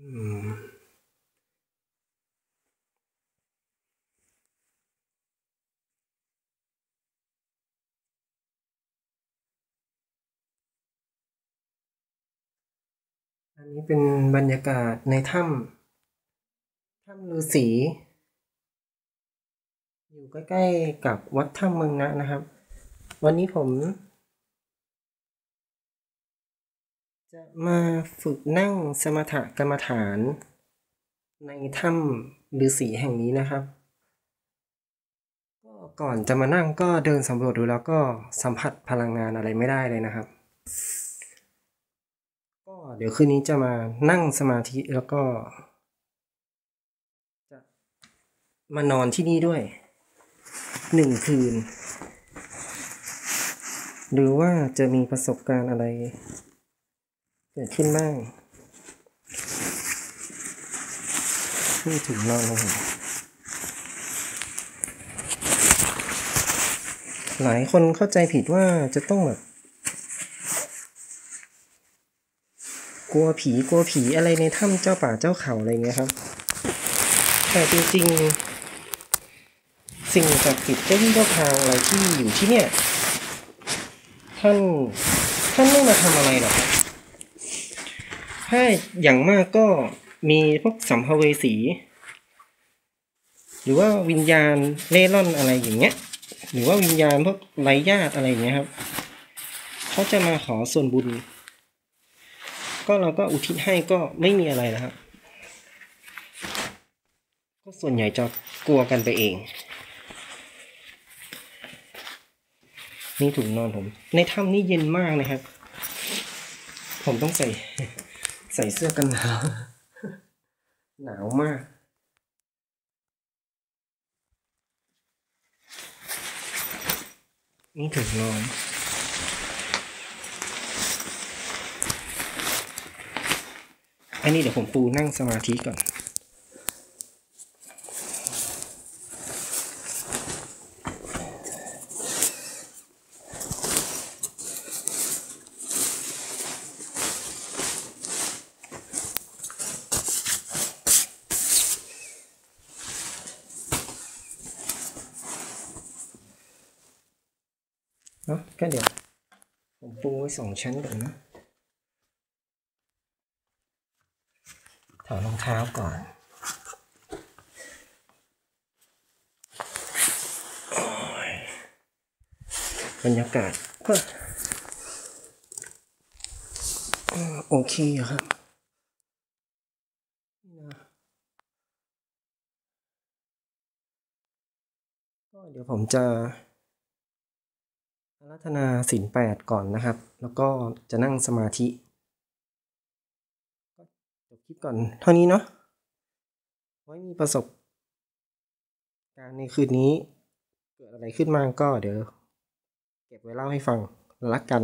อันนี้เป็นบรรยากาศในถ้ำถ้ำฤาษีอยู่ใกล้ๆกับวัดถ้ำเมืองนะนะครับ วันนี้ผม จะมาฝึกนั่งสมถกรรมฐาน ในถ้ำฤาษีแห่งนี้นะครับ ก็ก่อนจะมานั่งก็เดินสำรวจดูแล้วก็สัมผัสพลังงานอะไรไม่ได้เลยนะครับ ก็เดี๋ยวคืนนี้จะมานั่งสมาธิแล้วก็ จะมานอนที่นี่ด้วยหนึ่งคืน หรือว่าจะมีประสบการณ์อะไร กิดขึ้นบ้างนี่ถึงนอนล้วเหลายคนเข้าใจผิดว่าจะต้องแบบ กลัวผีกลัวผีอะไรในถ้ำเจ้าป่าเจ้าเขาอะไรเงี้ยครับ แต่จริงๆ สิ่งศักดิ์สิทธิ์เจ้าที่เจ้าทางอะไรที่อยู่ที่เนี่ย ท่าน ท่านไม่มาทำอะไรหรอกครับ ถ้าอย่างมากก็มีพวกสัมภเวสี หรือว่าวิญญาณเล่ร่อนอะไรอย่างเงี้ย หรือว่าวิญญาณพวกไร้ญาติอะไรอย่างเงี้ยครับ เขาจะมาขอส่วนบุญ ก็เราก็อุทิศให้ก็ไม่มีอะไรแล้วครับ ก็ส่วนใหญ่จะกลัวกันไปเอง นี่ถุงนอนผม ในถ้ำนี่เย็นมากนะครับ ผมต้องใส่ ใส่เสื้อกันหนาว หนาวมาก นี่ถึงนอนอันนี้เดี๋ยวผมปูนั่งสมาธิก่อน เนาะก็เดี๋ยว ผมปูไว้สองชั้นก่อนนะถอดรองเท้าก่อนอบรรยากาศก็โอเคอะครับก็เดี๋ยวผมจะ รัตนาศีลแปดก่อนนะครับ แล้วก็จะนั่งสมาธิจบคลิปก่อนเท่านี้เนาะไว้มีประสบ การณ์ในคืนนี้ เกิดอะไรขึ้นมาก็เดี๋ยว เก็บไว้เล่าให้ฟังรักกัน